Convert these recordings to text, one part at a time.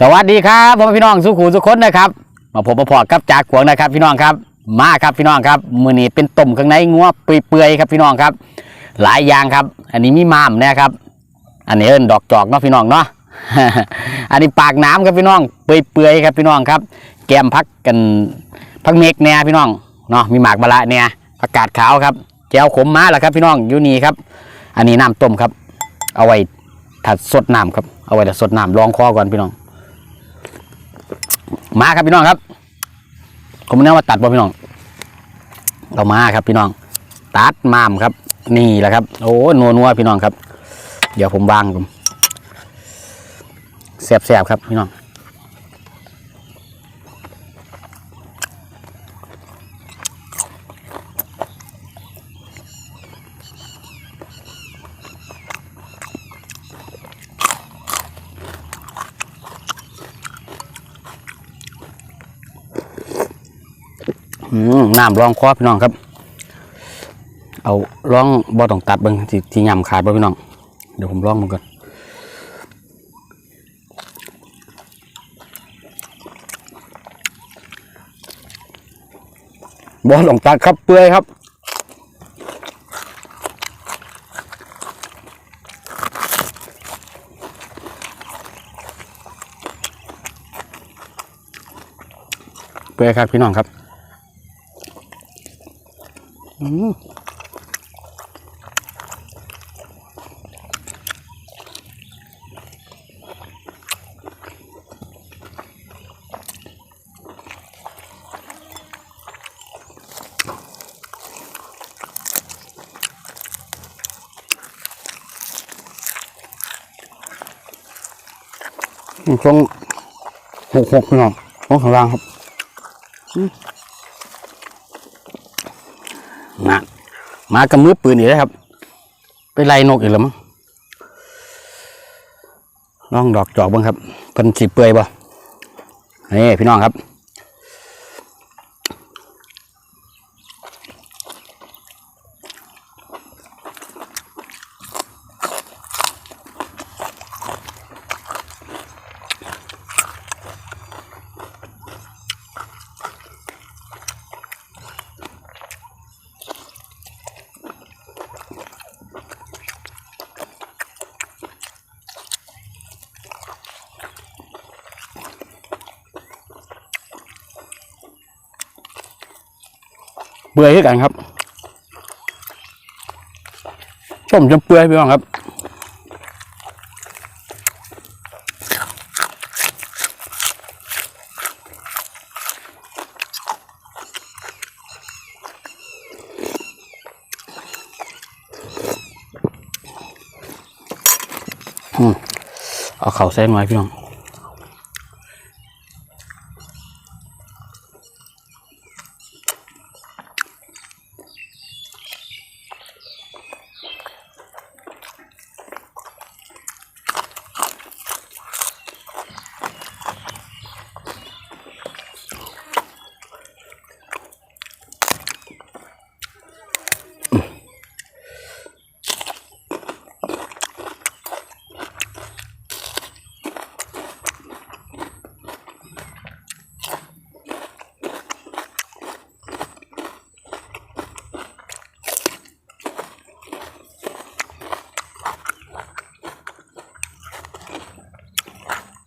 สวัสดีครับผมพี่น้องสุขูสุขคนนะครับ มาพบมาพอกับจากขวงนะครับ พี่น้องครับมาครับพี่น้องครับมือนี้เป็นต้มข้างในงัวเปื่อยๆครับพี่น้องครับ หลายอย่างครับ อันนี้มีม้ามนะครับ อันนี้เอิ้นดอกจอกเนาะพี่น้องเนาะอันนี้ปากน้ำครับพี่น้องเปื่อยๆครับพี่น้องครับ แกมพักกันพักเมกเนี่ยพี่น้องเนาะมีหมากบะละเนี่ยผักกาดขาวครับแจวขมมาแล้วครับ พี่น้องยูนีครับ อันนี้น้ำต้มครับ เอาไว้ถัดสดน้ำครับเอาไว้ถัดสดน้ำลองคอก่อนพี่น้อง มาครับพี่น้องครับผมแนะว่าตัดบ่พี่น้องเรามาครับพี่น้อง ตัดมามครับ นี่แหละครับ โอ้นัวนัวพี่น้องครับ เดี๋ยวผมวางผมแสบๆครับพี่น้อง น้ำรองคอพี่น้องครับ เอาร่องบ่ต้องตัดเบิ่งที่ที่ยำขาดบ่พี่น้อง เดี๋ยวผมร่องมันก่อนบ่ต้องตัดครับเปื่อยครับเปื่อยครับพี่น้องครับ อืมช่วงหกหกพี่น้องช่วงข้างล่างครับ นะ มากับมือปืนอีกแล้วครับ ไปไล่นกอีกแล้วมั้งลองดอกจอกบ้างครับเพิ่นสีเปื่อยบ่นี่พี่น้องครับ เปื่อยคือกันครับ ต้มจนเปื่อยพี่น้องครับอืมเอาเข่าใส่หน่อยพี่น้อง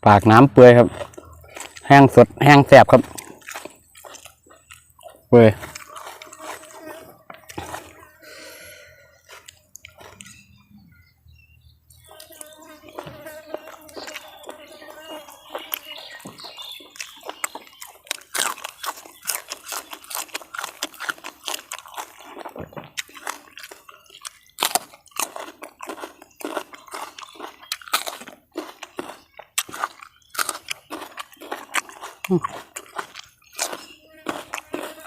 ปากน้ำเปื่อยครับ แห้งสดแห้งแสบครับเปื่อย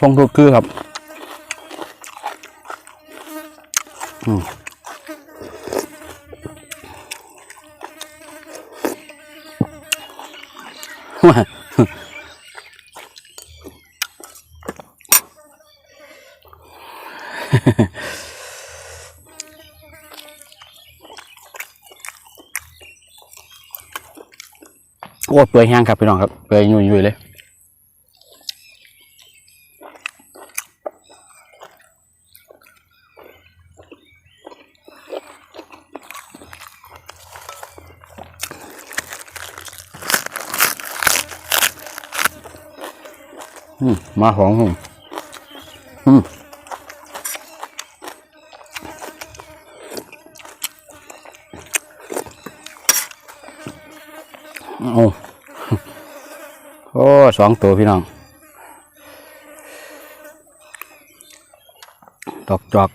ทรงทุกคือครับ อืมว่าโอ้เปื่อยแห้งครับพี่น้องครับเปื่อยยุ่ยๆเลย มาของผมอืมโอ้โอ้สองตัวพี่น้อง ดอกจอก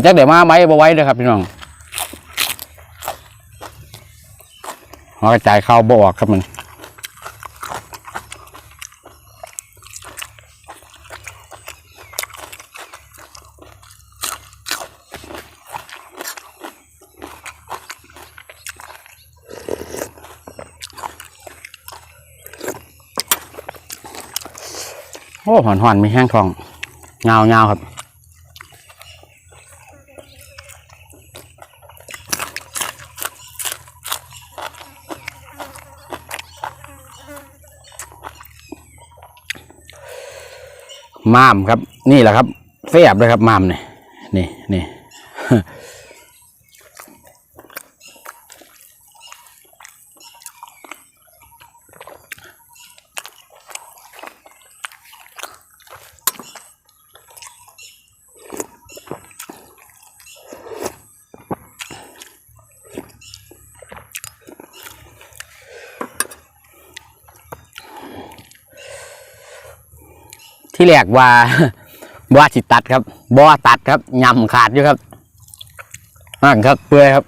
นี้จักเดี๋ยวมาไหมบ่ไว้เลยครับพี่น้องหัวกระจายเข้าบ่ออกครับมันโอ้หอนหอนมีแห้งทองเงาเงาครับ มามครับ นี่แหละครับเฟียบเลยครับมามเนี่ยนี่นี่ ที่แรกว่าว่าสิตัดครับบ่ตัดครับยำขาดอยู่ครับนั่นครับเปื่อยครับ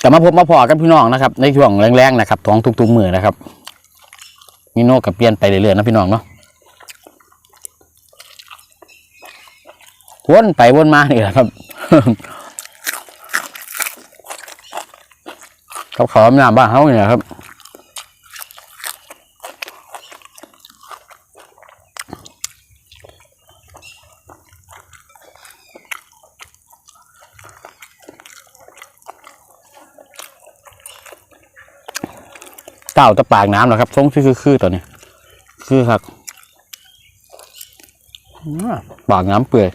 แต่มาพบมาพอกันพี่น้องนะครับ ในช่วงแรงๆนะครับท้องทุกๆมือนะครับ มีโน่กับเปลี่ยนไปเรื่อยๆนะพี่น้องเนาะวนไปวนมานี่แหละครับเขาขอมน้ำบ้านเขาเนี่ยครับ เต่าตะปากน้ำเหรอครับทรงคือคือๆตัวนี้ คือครับอื้อปากน้ำเปื่อย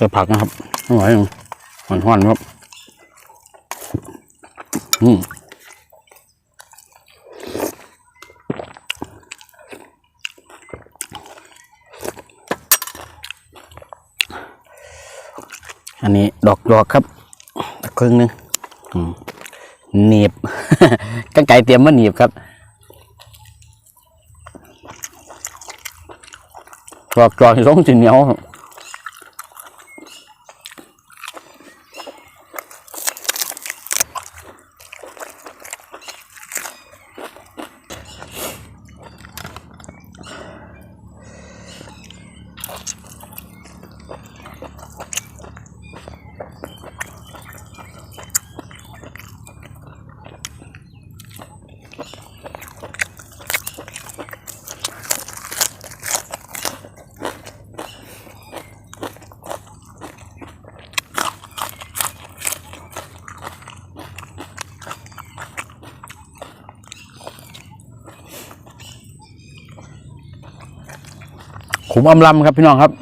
ใส่ผักนะครับไม่ไหวยังหอนหอนครับอืมอันนี้ดอกดอกครับครึ่งนึงหนีบกันไก่เตรียมมาหนีบครับดอกดอกที่ต้องสิเหนียวครับ ผมอำลำครับพี่น้องครับ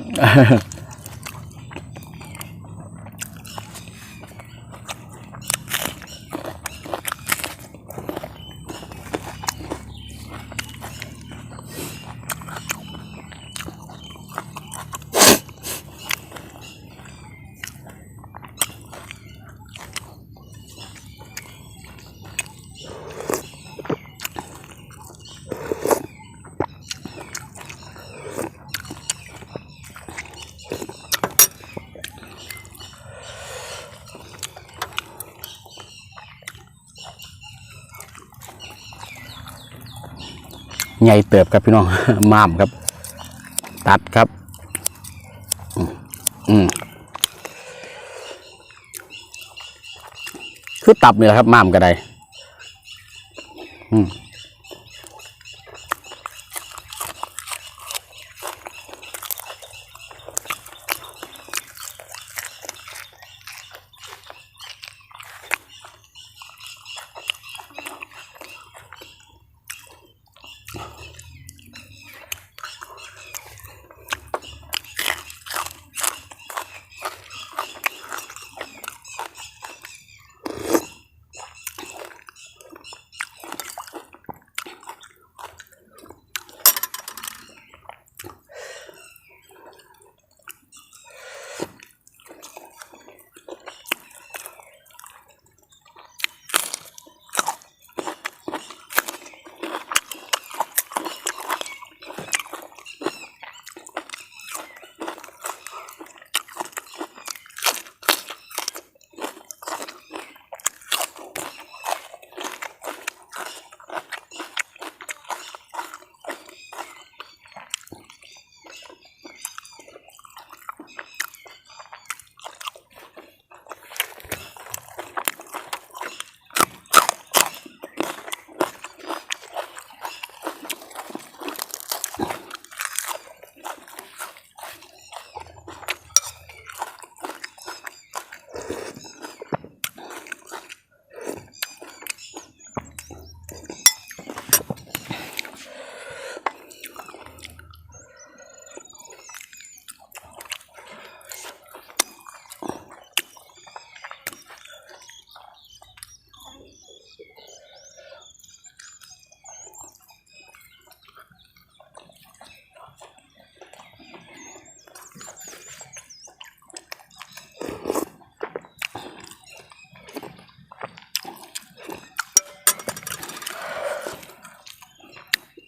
ใหญ่เติบครับพี่น้องม้ามครับ ตัดครับ อืมคือตับนี่แหละครับม้ามก็ได้อืม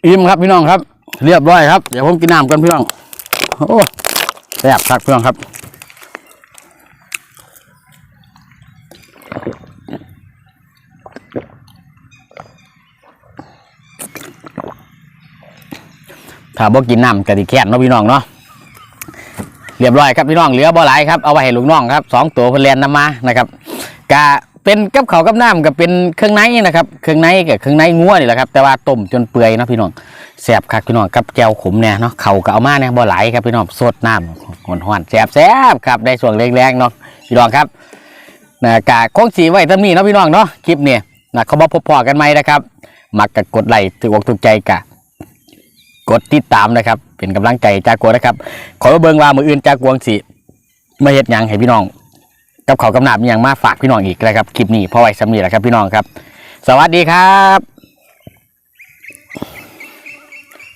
อิ่มครับพี่น้องครับ เรียบร้อยครับ เดี๋ยวผมกินน้ำกันพี่น้อง โอ้แซ่บครับพี่น้องครับถ้าบ่กินน้ำกะดิแค้นเนาะพี่น้องเนาะเรียบร้อยครับพี่น้องเหลือบ่หลายครับเอาไว้ให้ลูกน้องครับสองตัวเพิ่นนนำมานะครับกะ เป็นกับเขากับน้ำกับเป็นเครื่องในนะครับ เครื่องในกับเครื่องในงัวนี่แหละครับ แต่ว่าต้มจนเปื่อยเนาะพี่น้องแซ่บคักพี่น้องกับแก้วขมเนี่ยเนาะเขาก็เอามาเนี่ยบ่ไหลครับพี่น้องสดน้ำหอนๆแซ่บแซ่บครับได้ส่วนแรงๆเนาะพี่น้องครับนะกะคงสีไว้ตำนี้เนาะพี่น้องเนาะคลิปเนี่ยนะเขาบอกพบพอกันไหมนะครับมักกะกดไลค์ถูกอกถูกใจกะกดติดตามนะครับ เป็นกำลังใจจากกัวนะครับ ขอเบิ่งว่ามืออื่นจากกวงสิมาเฮ็ดยังให้พี่น้อง กับเขาวกำนับมีหย่างมาฝากพี่น้องอีกนะครับคลิปนี้พอไว้สำนีแหละครับพี่น้องครับ สวัสดีครับ